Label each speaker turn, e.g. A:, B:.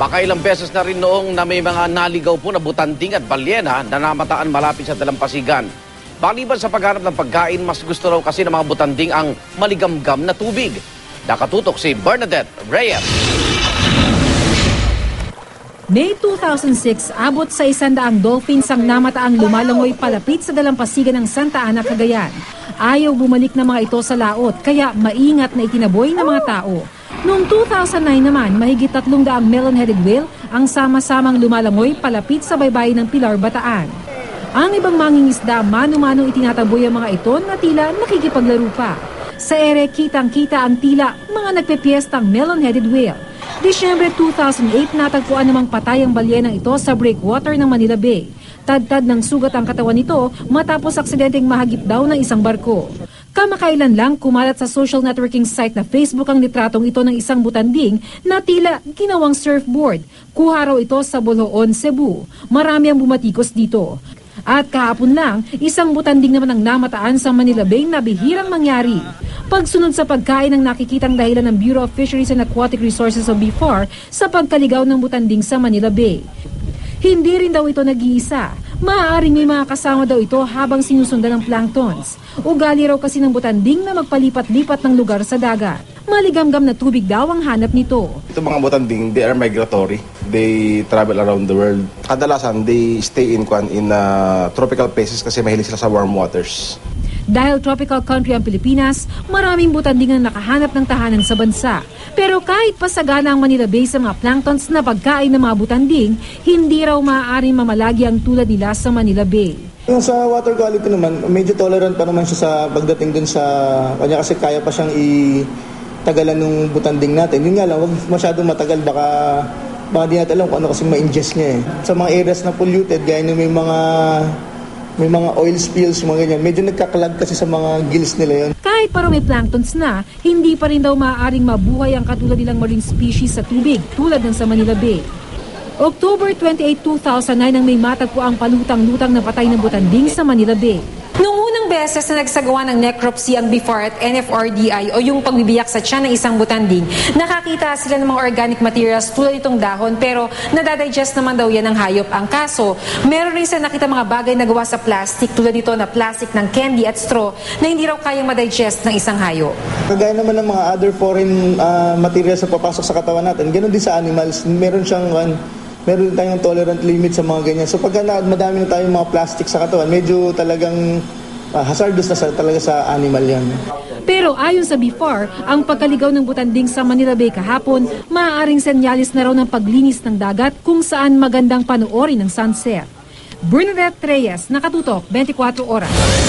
A: Baka ilang beses na rin noong na may mga naligaw po na butanding at balyena na namataan malapit sa dalampasigan. Baliban sa paghanap ng pagkain, mas gusto raw kasi ng mga butanding ang maligamgam na tubig. Nakatutok si Bernadette Reyes.
B: May 2006, abot sa isandaang dolphins ang namataang lumalangoy palapit sa dalampasigan ng Santa Ana, Cagayan. Ayaw bumalik ng mga ito sa laot, kaya maingat na itinaboy ng mga tao. Noong 2009 naman, mahigit tatlong daang melon-headed whale ang sama-samang lumalangoy palapit sa baybayin ng Pilar, Bataan. Ang ibang mangingisda, mano-mano itinataboy ang mga ito na tila nakikipaglaro pa. Sa ere, kitang-kita ang tila mga nagpepiestang melon-headed whale. Disyembre 2008, natagpuan namang patay ang balyenang ito sa breakwater ng Manila Bay. Tadtad ng sugat ang katawan nito matapos aksidenteng mahagip daw ng isang barko. Kamakailan lang kumalat sa social networking site na Facebook ang litratong ito ng isang butanding na tila ginawang surfboard. Kuha raw ito sa Boloon, Cebu. Marami ang bumatikos dito. At kahapon lang, isang butanding naman ang namataan sa Manila Bay na bihirang mangyari. Pagsunod sa pagkain ng nakikitang dahilan ng Bureau of Fisheries and Aquatic Resources o BFAR sa pagkaligaw ng butanding sa Manila Bay. Hindi rin daw ito nag-iisa. Maaaring may mga kasama daw ito habang sinusundan ng planktons. Ugali raw kasi ng butanding na magpalipat-lipat ng lugar sa dagat. Maligamgam na tubig daw ang hanap nito.
C: Ito mga botanding, they are migratory. They travel around the world. Kadalasan, they stay in in uh, tropical places kasi mahilig sila sa warm waters.
B: Dahil tropical country ang Pilipinas, maraming butanding ang nakahanap ng tahanan sa bansa. Pero kahit pasagana ang Manila Bay sa mga planktons na pagkain ng mga butanding, hindi raw maaaring mamalagi ang tulad nila sa Manila Bay.
D: Yung sa water quality naman, medyo tolerant pa naman siya sa pagdating dun sa kanya kasi kaya pa siyang i-tagalan ng butanding natin. Yun nga lang, wag masyadong matagal baka baka di natin alam kung ano kasi ma-ingest niya eh. Sa mga areas na polluted, gaya na may mga may mga oil spills, mga ganyan. Medyo nagkaklag kasi sa mga gills nila yon.
B: Kahit parang may planktons na, hindi pa rin daw maaaring mabuhay ang katulad nilang marine species sa tubig tulad ng sa Manila Bay. October 28, 2009 nang may matagpo ang palutang-lutang na patay ng butanding sa Manila Bay.
E: Noong unang beses na nagsagawa ng necropsy ang BFAR at NFRDI o yung pagbibiyak sa tiyan ng isang butanding, nakakita sila ng mga organic materials tulad itong dahon pero nadadigest naman daw yan ng hayop. Ang kaso, meron rin sila nakita mga bagay na gawa sa plastic tulad nito na plastic ng candy at straw na hindi raw kayang madigest ng isang hayop.
D: Kagaya naman ng mga other foreign ah, materials na papasok sa katawan natin, ganoon din sa animals, meron siyang kan, meron tayong tolerant limit sa mga ganyan. So pagka na, madami na tayong mga plastic sa katawan, medyo talagang ah, hazardous na sa, talaga sa animal yan.
B: Pero ayon sa BFAR, ang pagkaligaw ng butanding sa Manila Bay kahapon, maaaring senyalis na raw ng paglinis ng dagat kung saan magandang panoorin ng sunset. Bernadette Reyes, Nakatutok, 24 Oras.